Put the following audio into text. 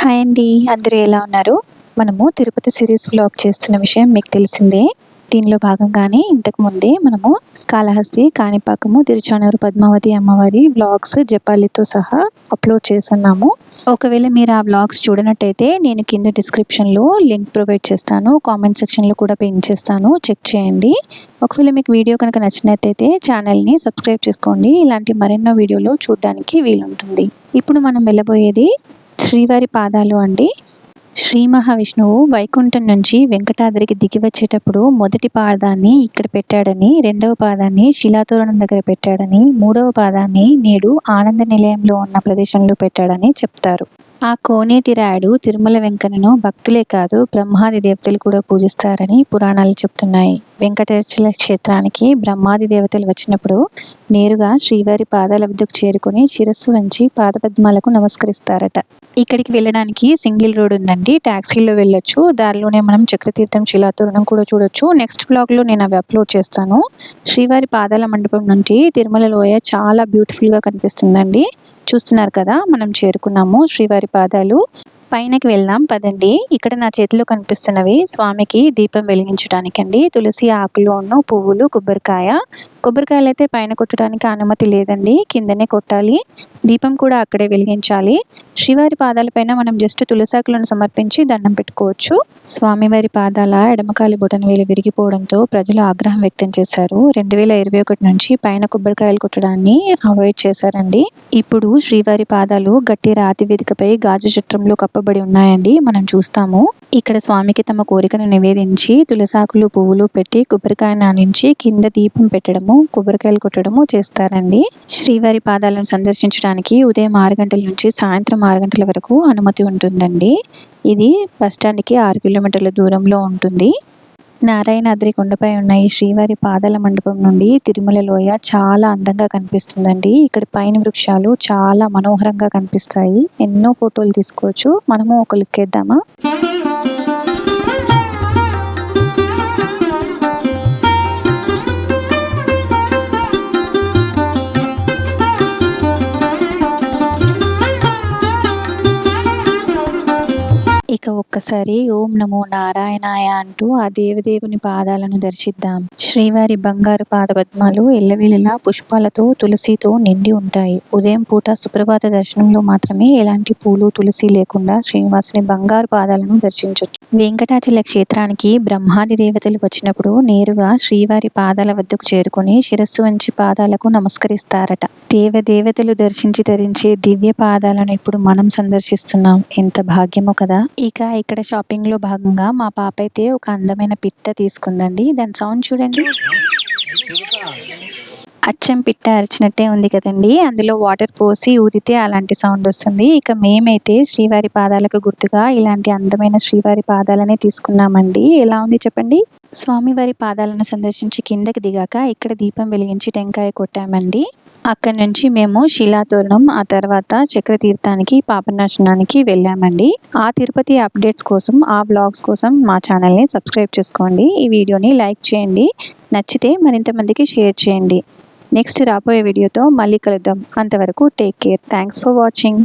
Hi అండి. అందరూ ఎలా ఉన్నారు? మనము తిరుపతి సిరీస్ వ్లాగ్ చేస్తున్న విషయం మీకు తెలిసిందే. దీనిలో భాగంగానే ఇంతకు ముందే మనము కాళహస్తి కాణిపాకము తిరుచానూరు పద్మావతి అమ్మవారి బ్లాగ్స్ జపాలితో సహా అప్లోడ్ చేస్తున్నాము. ఒకవేళ మీరు ఆ బ్లాగ్స్ చూడనట్టయితే నేను కింద డిస్క్రిప్షన్లో లింక్ ప్రొవైడ్ చేస్తాను. కామెంట్ సెక్షన్లో కూడా పిన్ చేస్తాను. చెక్ చేయండి. ఒకవేళ మీకు వీడియో కనుక నచ్చినట్టయితే ఛానల్ని సబ్స్క్రైబ్ చేసుకోండి. ఇలాంటి మరెన్నో వీడియోలు చూడడానికి వీలుంటుంది. ఇప్పుడు మనం వెళ్ళబోయేది శ్రీవారి పాదాలు అండి. శ్రీ మహావిష్ణువు వైకుంఠం నుంచి వెంకటాద్రికి దిగి వచ్చేటప్పుడు మొదటి పాదాన్ని ఇక్కడ పెట్టాడని రెండవ పాదాన్ని శిలాతోరణం దగ్గర పెట్టాడని మూడవ పాదాన్ని నేడు ఆనంద నిలయంలో ఉన్న ప్రదేశంలో పెట్టాడని చెప్తారు. ఆ కోనేటి రాయుడు తిరుమల వెంకన్నను భక్తులే కాదు బ్రహ్మాది దేవతలు కూడా పూజిస్తారని పురాణాలు చెప్తున్నాయి. వెంకటేశ్వర క్షేత్రానికి బ్రహ్మాది దేవతలు వచ్చినప్పుడు నేరుగా శ్రీవారి పాదాల వద్దకు చేరుకుని శిరస్సు వంచి పాదపద్మాలకు నమస్కరిస్తారట. ఇక్కడికి వెళ్ళడానికి సింగిల్ రోడ్ ఉందండి. టాక్సీలో వెళ్ళొచ్చు దారిలోనే మనం చక్రతీర్థం శిలాతోరణం కూడా చూడొచ్చు. నెక్స్ట్ బ్లాగ్లో నేను అవి అప్లోడ్ చేస్తాను. శ్రీవారి పాదాల మండపం నుండి తిరుమల లోయ చాలా బ్యూటిఫుల్గా కనిపిస్తుందండి. చూస్తున్నారు కదా మనం చేరుకున్నాము శ్రీవారి పాదాలు. పైనకి వెళ్దాం పదండి. ఇక్కడ నా చేతిలో కనిపిస్తున్నవి స్వామికి దీపం వెలిగించడానికండి. తులసి ఆకులు పువ్వులు కొబ్బరికాయ. కొబ్బరికాయలు అయితే పైన కొట్టడానికి అనుమతి లేదండి. కిందనే కొట్టాలి. దీపం కూడా అక్కడే వెలిగించాలి. శ్రీవారి పాదాలపైన మనం జస్ట్ తులసాకులను సమర్పించి దండం పెట్టుకోవచ్చు. స్వామివారి పాదాల ఎడమకాలి బొటన వేలు విరిగిపోవడంతో ప్రజలు ఆగ్రహం వ్యక్తం చేశారు. రెండు వేల ఇరవై ఒకటి నుంచి పైన కొబ్బరికాయలు కొట్టడాన్ని అవాయిడ్ చేశారండి. ఇప్పుడు శ్రీవారి పాదాలు గట్టి రాతి వేదికపై గాజు చిత్రంలో చెప్పబడి ఉన్నాయండి. మనం చూస్తాము. ఇక్కడ స్వామికి తమ కోరికను నివేదించి తులసాకులు పువ్వులు పెట్టి కొబ్బరికాయ నానించి కింద దీపం పెట్టడము కొబ్బరికాయలు కొట్టడము చేస్తారండి. శ్రీవారి పాదాలను సందర్శించడానికి ఉదయం ఆరు గంటల నుంచి సాయంత్రం ఆరు గంటల వరకు అనుమతి ఉంటుందండి. ఇది బస్టాండ్కి ఆరు కిలోమీటర్ల దూరంలో ఉంటుంది. నారాయణాద్రి కొండపై ఉన్న ఈ శ్రీవారి పాదాల మండపం నుండి తిరుమల లోయ చాలా అందంగా కనిపిస్తుందండి. ఇక్కడ పైన వృక్షాలు చాలా మనోహరంగా కనిపిస్తాయి. ఎన్నో ఫోటోలు తీసుకోవచ్చు. మనము ఒక లుక్ వేద్దామా? ఇక ఒక్కసారి ఓం నమో నారాయణాయ అంటూ ఆ దేవదేవుని పాదాలను దర్శిద్దాం. శ్రీవారి బంగారు పాదపద్మాలు ఎల్లవేళలా పుష్పాలతో తులసితో నిండి ఉంటాయి. ఉదయం పూట సుప్రభాత దర్శనంలో మాత్రమే ఎలాంటి పూలు తులసి లేకుండా శ్రీనివాసుని బంగారు పాదాలను దర్శించవచ్చు వెంకటాచల క్షేత్రానికి బ్రహ్మాది దేవతలు వచ్చినప్పుడు నేరుగా శ్రీవారి పాదాల వద్దకు చేరుకుని శిరస్సు వంచి పాదాలకు నమస్కరిస్తారట. దేవ దేవతలు దర్శించి ధరించే దివ్య పాదాలను ఇప్పుడు మనం సందర్శిస్తున్నాం. ఎంత భాగ్యమో కదా! ఇంకా ఇక్కడ షాపింగ్లో భాగంగా మా పాప అయితే ఒక అందమైన పిట్ట తీసుకుందండి. దాని సౌండ్ చూడండి. అచ్చం పిట్ట అరిచినట్టే ఉంది కదండి. అందులో వాటర్ పోసి ఊదితే అలాంటి సౌండ్ వస్తుంది. ఇక మేమైతే శ్రీవారి పాదాలకు గుర్తుగా ఇలాంటి అందమైన శ్రీవారి పాదాలనే తీసుకున్నామండి. ఎలా ఉంది చెప్పండి? స్వామివారి పాదాలను సందర్శించి కిందకి దిగాక ఇక్కడ దీపం వెలిగించి టెంకాయ కొట్టామండి. అక్కడి నుంచి మేము శిలాతోరణం ఆ తర్వాత చక్రతీర్థానికి పాపనాశనానికి వెళ్ళామండి. ఆ తిరుపతి అప్డేట్స్ కోసం ఆ బ్లాగ్స్ కోసం మా ఛానల్ని సబ్స్క్రైబ్ చేసుకోండి. ఈ వీడియోని లైక్ చేయండి. నచ్చితే మరింత మందికి షేర్ చేయండి. నెక్స్ట్ రాబోయే వీడియోతో మళ్ళీ కలుద్దాం. అంతవరకు take care. Thanks for watching.